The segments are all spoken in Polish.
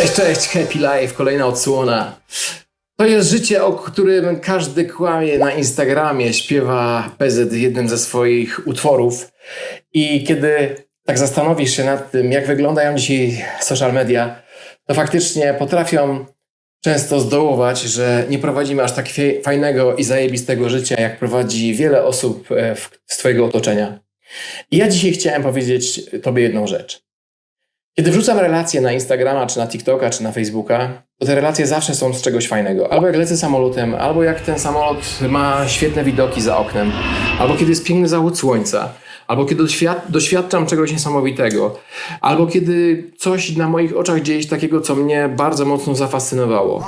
Cześć, cześć, Happy Life, kolejna odsłona. To jest życie, o którym każdy kłamie na Instagramie, śpiewa PZ jednym ze swoich utworów. I kiedy tak zastanowisz się nad tym, jak wyglądają dzisiaj social media, to faktycznie potrafią często zdołować, że nie prowadzimy aż tak fajnego i zajebistego życia, jak prowadzi wiele osób e, z Twojego otoczenia. I ja dzisiaj chciałem powiedzieć Tobie jedną rzecz. Kiedy wrzucam relacje na Instagrama, czy na TikToka, czy na Facebooka, to te relacje zawsze są z czegoś fajnego. Albo jak lecę samolotem, albo jak ten samolot ma świetne widoki za oknem, albo kiedy jest piękny zachód słońca, albo kiedy doświad- doświadczam czegoś niesamowitego, albo kiedy coś na moich oczach dzieje się takiego, co mnie bardzo mocno zafascynowało.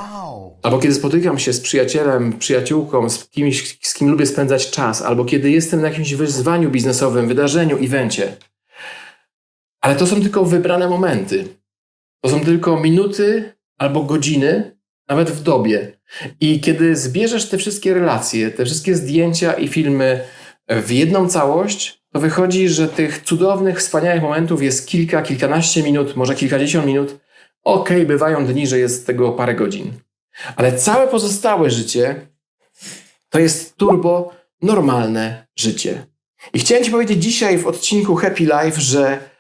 Albo kiedy spotykam się z przyjacielem, przyjaciółką, z kimś, z kim lubię spędzać czas, albo kiedy jestem na jakimś wyzwaniu biznesowym, wydarzeniu, evencie. Ale to są tylko wybrane momenty. To są tylko minuty albo godziny, nawet w dobie. I kiedy zbierzesz te wszystkie relacje, te wszystkie zdjęcia i filmy w jedną całość, to wychodzi, że tych cudownych, wspaniałych momentów jest kilka, kilkanaście minut, może kilkadziesiąt minut. Okej, bywają dni, że jest tego parę godzin. Ale całe pozostałe życie to jest turbo normalne życie. I chciałem Ci powiedzieć dzisiaj w odcinku Happy Life, że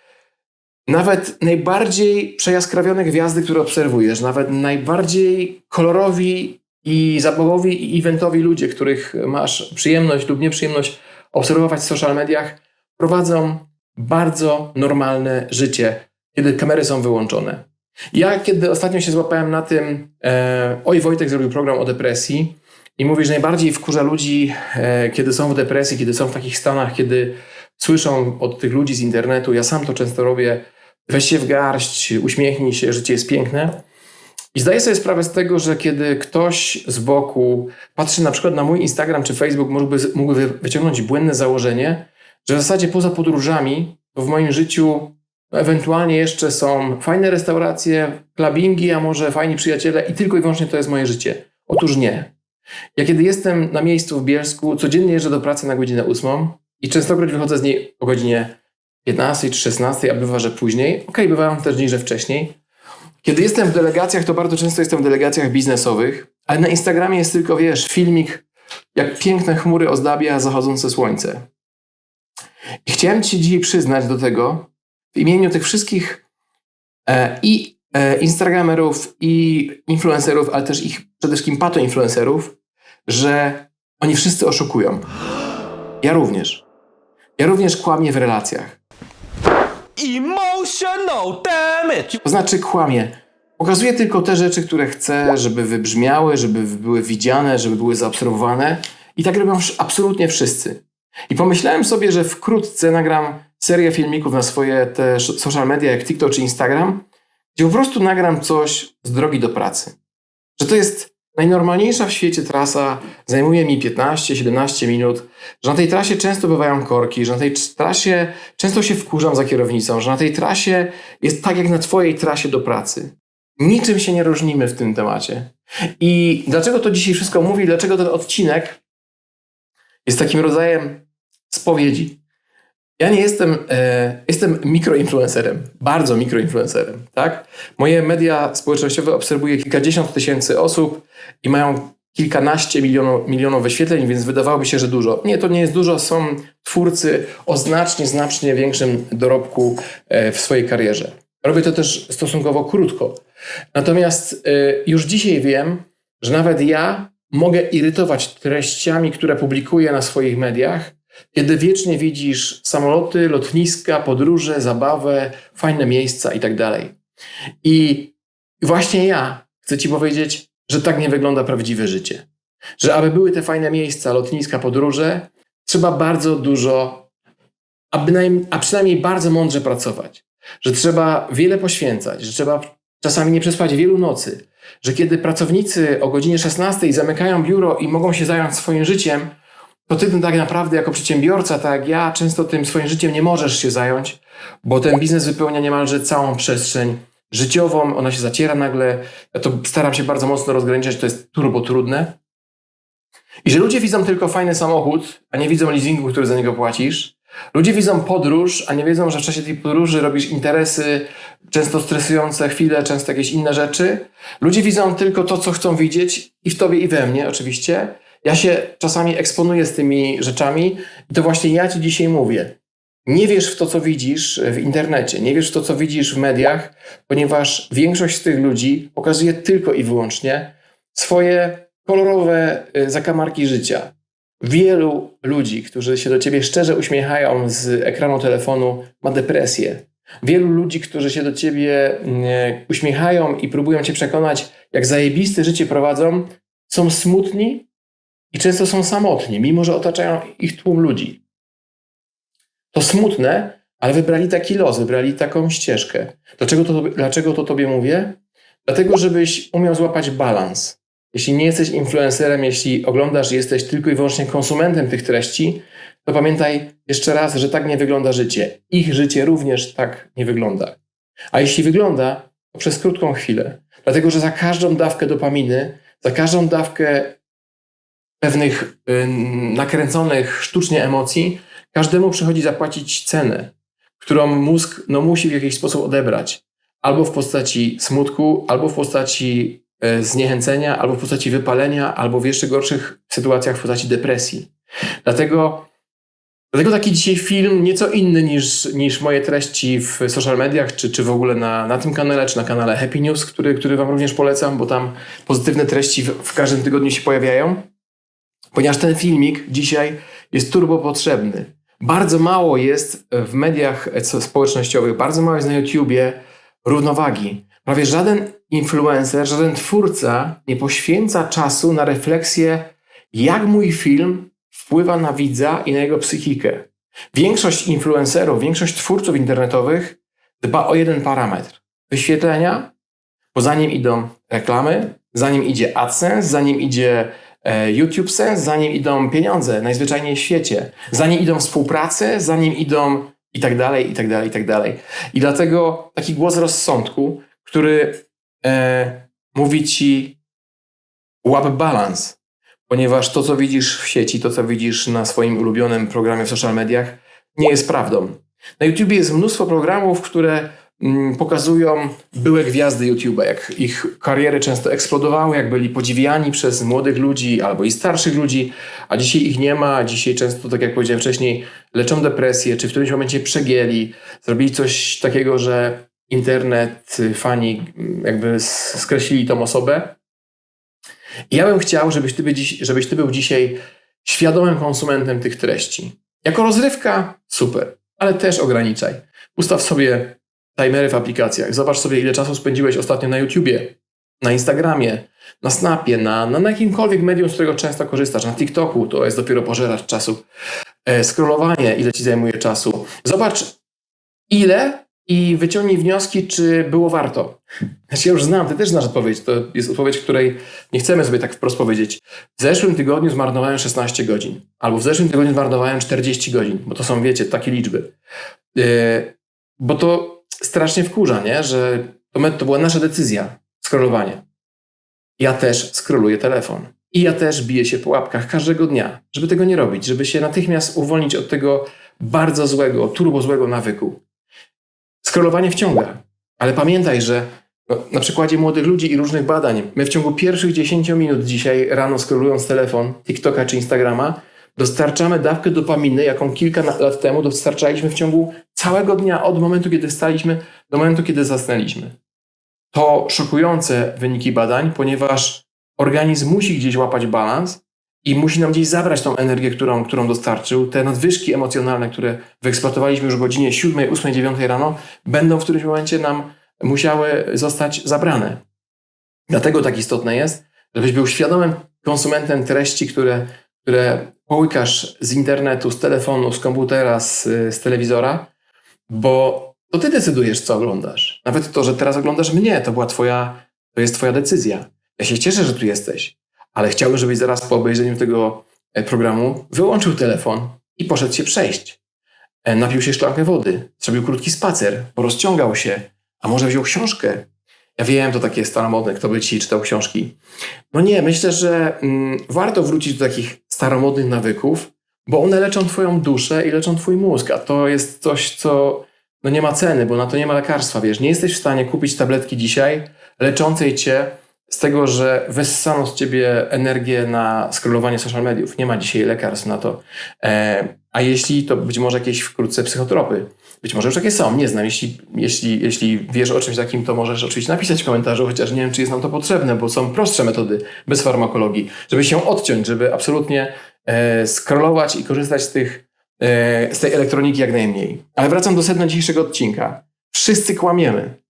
nawet najbardziej przejaskrawione gwiazdy, które obserwujesz, nawet najbardziej kolorowi i zabawowi i eventowi ludzie, których masz przyjemność lub nieprzyjemność obserwować w social mediach, prowadzą bardzo normalne życie, kiedy kamery są wyłączone. Ja, kiedy ostatnio się złapałem na tym, e, oj, Wojtek zrobił program o depresji i mówi, że najbardziej wkurza ludzi, e, kiedy są w depresji, kiedy są w takich stanach, kiedy słyszą od tych ludzi z internetu, ja sam to często robię, weź się w garść, uśmiechnij się, życie jest piękne. I zdaję sobie sprawę z tego, że kiedy ktoś z boku patrzy na przykład na mój Instagram czy Facebook, mógłby, mógłby wyciągnąć błędne założenie, że w zasadzie poza podróżami, w moim życiu ewentualnie jeszcze są fajne restauracje, clubbingi, a może fajni przyjaciele i tylko i wyłącznie to jest moje życie. Otóż nie. Ja kiedy jestem na miejscu w Bielsku, codziennie jeżdżę do pracy na godzinę 8 i częstokroć wychodzę z niej o godzinie 15 czy 16, a bywa, że później. Okej, bywają też dni, że wcześniej. Kiedy jestem w delegacjach, to bardzo często jestem w delegacjach biznesowych, ale na Instagramie jest tylko, wiesz, filmik, jak piękne chmury ozdabia zachodzące słońce. I chciałem Ci dzisiaj przyznać do tego, w imieniu tych wszystkich e, i e, Instagramerów, i influencerów, ale też ich przede wszystkim patoinfluencerów, że oni wszyscy oszukują. Ja również. Ja również kłamię w relacjach. Emotional damage! To znaczy kłamie. Pokazuję tylko te rzeczy, które chcę, żeby wybrzmiały, żeby były widziane, żeby były zaobserwowane. I tak robią absolutnie wszyscy. I pomyślałem sobie, że wkrótce nagram serię filmików na swoje te social media, jak TikTok czy Instagram, gdzie po prostu nagram coś z drogi do pracy. Że to jest najnormalniejsza w świecie trasa, zajmuje mi 15-17 minut, że na tej trasie często bywają korki, że na tej trasie często się wkurzam za kierownicą, że na tej trasie jest tak jak na Twojej trasie do pracy. Niczym się nie różnimy w tym temacie. I dlaczego to dzisiaj wszystko mówi, dlaczego ten odcinek jest takim rodzajem spowiedzi. Ja nie jestem, e, jestem mikroinfluencerem, bardzo mikroinfluencerem, tak? Moje media społecznościowe obserwuje kilkadziesiąt tysięcy osób i mają kilkanaście milionów, milionów wyświetleń, więc wydawałoby się, że dużo. Nie, to nie jest dużo. Są twórcy o znacznie, znacznie większym dorobku e, w swojej karierze. Robię to też stosunkowo krótko. Natomiast e, już dzisiaj wiem, że nawet ja mogę irytować treściami, które publikuję na swoich mediach, kiedy wiecznie widzisz samoloty, lotniska, podróże, zabawę, fajne miejsca i tak. I właśnie ja chcę Ci powiedzieć, że tak nie wygląda prawdziwe życie. Że aby były te fajne miejsca, lotniska, podróże, trzeba bardzo dużo, a, a przynajmniej bardzo mądrze pracować. Że trzeba wiele poświęcać, że trzeba czasami nie przespać wielu nocy, że kiedy pracownicy o godzinie 16 zamykają biuro i mogą się zająć swoim życiem, to ty tak naprawdę jako przedsiębiorca, tak jak ja, często tym swoim życiem nie możesz się zająć, bo ten biznes wypełnia niemalże całą przestrzeń życiową, ona się zaciera nagle. Ja to staram się bardzo mocno rozgraniczać, to jest turbo trudne. I że ludzie widzą tylko fajny samochód, a nie widzą leasingu, który za niego płacisz, Ludzie widzą podróż, a nie wiedzą, że w czasie tej podróży robisz interesy, często stresujące chwile, często jakieś inne rzeczy. Ludzie widzą tylko to, co chcą widzieć i w tobie, i we mnie oczywiście. Ja się czasami eksponuję z tymi rzeczami i to właśnie ja ci dzisiaj mówię. Nie wiesz w to, co widzisz w internecie, nie wiesz w to, co widzisz w mediach, ponieważ większość z tych ludzi pokazuje tylko i wyłącznie swoje kolorowe y, zakamarki życia. Wielu ludzi, którzy się do ciebie szczerze uśmiechają z ekranu telefonu, ma depresję. Wielu ludzi, którzy się do ciebie mm, uśmiechają i próbują cię przekonać, jak zajebiste życie prowadzą, są smutni i często są samotni, mimo że otaczają ich tłum ludzi. To smutne, ale wybrali taki los, wybrali taką ścieżkę. Dlaczego to, dlaczego to tobie mówię? Dlatego, żebyś umiał złapać balans. Jeśli nie jesteś influencerem, jeśli oglądasz jesteś tylko i wyłącznie konsumentem tych treści, to pamiętaj jeszcze raz, że tak nie wygląda życie. Ich życie również tak nie wygląda. A jeśli wygląda, to przez krótką chwilę. Dlatego, że za każdą dawkę dopaminy, za każdą dawkę pewnych yy, nakręconych sztucznie emocji, każdemu przychodzi zapłacić cenę, którą mózg no, musi w jakiś sposób odebrać. Albo w postaci smutku, albo w postaci E, zniechęcenia, albo w postaci wypalenia, albo w jeszcze gorszych sytuacjach w postaci depresji. Dlatego, dlatego taki dzisiaj film nieco inny niż, niż moje treści w social mediach, czy, czy w ogóle na, na tym kanale, czy na kanale Happy News, który, który Wam również polecam, bo tam pozytywne treści w, w każdym tygodniu się pojawiają. Ponieważ ten filmik dzisiaj jest turbo potrzebny. Bardzo mało jest w mediach społecznościowych, bardzo mało jest na YouTubie równowagi. Prawie żaden influencer, żaden twórca nie poświęca czasu na refleksję, jak mój film wpływa na widza i na jego psychikę. Większość influencerów, większość twórców internetowych dba o jeden parametr: wyświetlenia, bo za nim idą reklamy, za nim idzie AdSense, za nim idzie YouTube Sense, za nim idą pieniądze, najzwyczajniej w świecie, za nim idą współprace, za nim idą i tak dalej, i tak dalej, i tak dalej. I dlatego taki głos rozsądku, który e, mówi ci łap balans, ponieważ to, co widzisz w sieci, to, co widzisz na swoim ulubionym programie w social mediach, nie jest prawdą. Na YouTube jest mnóstwo programów, które pokazują byłe gwiazdy YouTube'a, jak ich kariery często eksplodowały, jak byli podziwiani przez młodych ludzi albo i starszych ludzi, a dzisiaj ich nie ma. Dzisiaj często, tak jak powiedziałem wcześniej, leczą depresję, czy w którymś momencie przegięli, zrobili coś takiego, że internet, fani jakby skreślili tą osobę. I ja bym chciał, żebyś ty, dziś, żebyś ty był dzisiaj świadomym konsumentem tych treści. Jako rozrywka super, ale też ograniczaj. Ustaw sobie timery w aplikacjach. Zobacz sobie, ile czasu spędziłeś ostatnio na YouTubie, na Instagramie, na Snapie, na, na jakimkolwiek medium, z którego często korzystasz. Na TikToku to jest dopiero pożeracz czasu. E, scrollowanie, ile ci zajmuje czasu. Zobacz, ile i wyciągnij wnioski, czy było warto. Znaczy ja już znam, ty też znasz odpowiedź. To jest odpowiedź, której nie chcemy sobie tak wprost powiedzieć. W zeszłym tygodniu zmarnowałem 16 godzin, albo w zeszłym tygodniu zmarnowałem 40 godzin, bo to są, wiecie, takie liczby. Yy, bo to strasznie wkurza, nie? że to, to była nasza decyzja, scrollowanie. Ja też scrolluję telefon. I ja też biję się po łapkach każdego dnia, żeby tego nie robić, żeby się natychmiast uwolnić od tego bardzo złego, turbo złego nawyku. Scrollowanie wciąga, ale pamiętaj, że no, na przykładzie młodych ludzi i różnych badań, my w ciągu pierwszych 10 minut dzisiaj rano scrollując telefon, TikToka czy Instagrama, dostarczamy dawkę dopaminy, jaką kilka lat temu dostarczaliśmy w ciągu całego dnia, od momentu, kiedy wstaliśmy do momentu, kiedy zasnęliśmy. To szokujące wyniki badań, ponieważ organizm musi gdzieś łapać balans i musi nam gdzieś zabrać tą energię, którą, którą dostarczył. Te nadwyżki emocjonalne, które wyeksploatowaliśmy już o godzinie 7, 8, 9 rano, będą w którymś momencie nam musiały zostać zabrane. Dlatego tak istotne jest, żebyś był świadomym konsumentem treści, które, które połykasz z internetu, z telefonu, z komputera, z, z telewizora, bo to ty decydujesz, co oglądasz. Nawet to, że teraz oglądasz mnie, to była twoja, to jest twoja decyzja. Ja się cieszę, że tu jesteś ale chciałbym, żebyś zaraz po obejrzeniu tego e, programu wyłączył telefon i poszedł się przejść. E, napił się szklankę wody, zrobił krótki spacer, porozciągał się, a może wziął książkę. Ja wiem, to takie staromodne, kto by ci czytał książki. No nie, myślę, że mm, warto wrócić do takich staromodnych nawyków, bo one leczą Twoją duszę i leczą Twój mózg, a to jest coś, co no nie ma ceny, bo na to nie ma lekarstwa, wiesz. Nie jesteś w stanie kupić tabletki dzisiaj leczącej Cię z tego, że wessano z Ciebie energię na scrollowanie social mediów. Nie ma dzisiaj lekarstw na to. E, a jeśli, to być może jakieś wkrótce psychotropy. Być może już takie są, nie znam. Jeśli, jeśli, jeśli wiesz o czymś takim, to możesz oczywiście napisać w komentarzu, chociaż nie wiem, czy jest nam to potrzebne, bo są prostsze metody bez farmakologii, żeby się odciąć, żeby absolutnie e, scrollować i korzystać z, tych, e, z tej elektroniki jak najmniej. Ale wracam do sedna dzisiejszego odcinka. Wszyscy kłamiemy.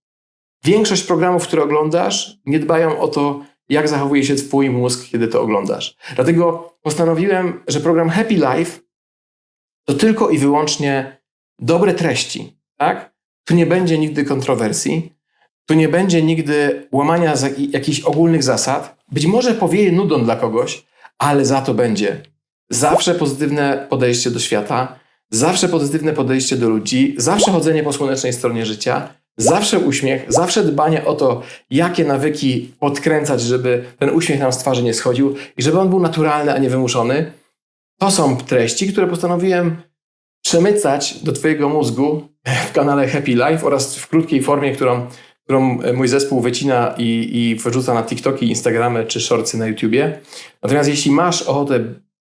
Większość programów, które oglądasz, nie dbają o to, jak zachowuje się Twój mózg, kiedy to oglądasz. Dlatego postanowiłem, że program Happy Life to tylko i wyłącznie dobre treści. Tak? Tu nie będzie nigdy kontrowersji, tu nie będzie nigdy łamania jakichś ogólnych zasad. Być może powieje nudą dla kogoś, ale za to będzie zawsze pozytywne podejście do świata, zawsze pozytywne podejście do ludzi, zawsze chodzenie po słonecznej stronie życia, zawsze uśmiech, zawsze dbanie o to, jakie nawyki podkręcać, żeby ten uśmiech nam z twarzy nie schodził i żeby on był naturalny, a nie wymuszony. To są treści, które postanowiłem przemycać do Twojego mózgu w kanale Happy Life oraz w krótkiej formie, którą, którą mój zespół wycina i, i wyrzuca na TikToki, Instagramy czy shortsy na YouTubie. Natomiast jeśli masz ochotę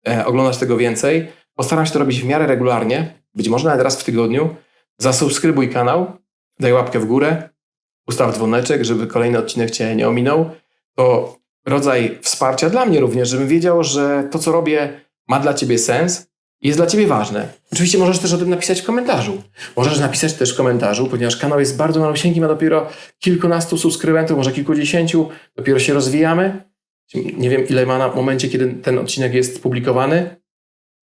e, oglądać tego więcej, postaram się to robić w miarę regularnie, być może nawet raz w tygodniu. Zasubskrybuj kanał, daj łapkę w górę, ustaw dzwoneczek, żeby kolejny odcinek Cię nie ominął. To rodzaj wsparcia dla mnie również, żebym wiedział, że to, co robię, ma dla Ciebie sens i jest dla Ciebie ważne. Oczywiście możesz też o tym napisać w komentarzu. Możesz napisać też w komentarzu, ponieważ kanał jest bardzo malusieńki, ma dopiero kilkunastu subskrybentów, może kilkudziesięciu, dopiero się rozwijamy. Nie wiem, ile ma na momencie, kiedy ten odcinek jest publikowany.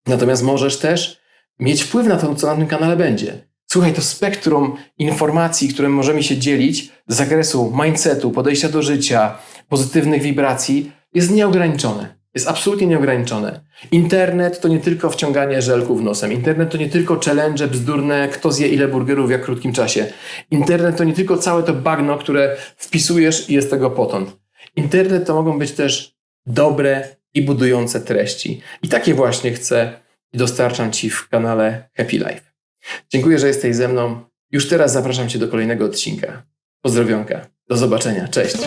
Natomiast możesz też mieć wpływ na to, co na tym kanale będzie. Słuchaj, to spektrum informacji, którym możemy się dzielić z zakresu mindsetu, podejścia do życia, pozytywnych wibracji, jest nieograniczone. Jest absolutnie nieograniczone. Internet to nie tylko wciąganie żelków nosem. Internet to nie tylko challenge bzdurne, kto zje ile burgerów w jak krótkim czasie. Internet to nie tylko całe to bagno, które wpisujesz i jest tego potąd. Internet to mogą być też dobre i budujące treści. I takie właśnie chcę i dostarczam Ci w kanale Happy Life. Dziękuję, że jesteś ze mną. Już teraz zapraszam Cię do kolejnego odcinka. Pozdrowionka. Do zobaczenia. Cześć.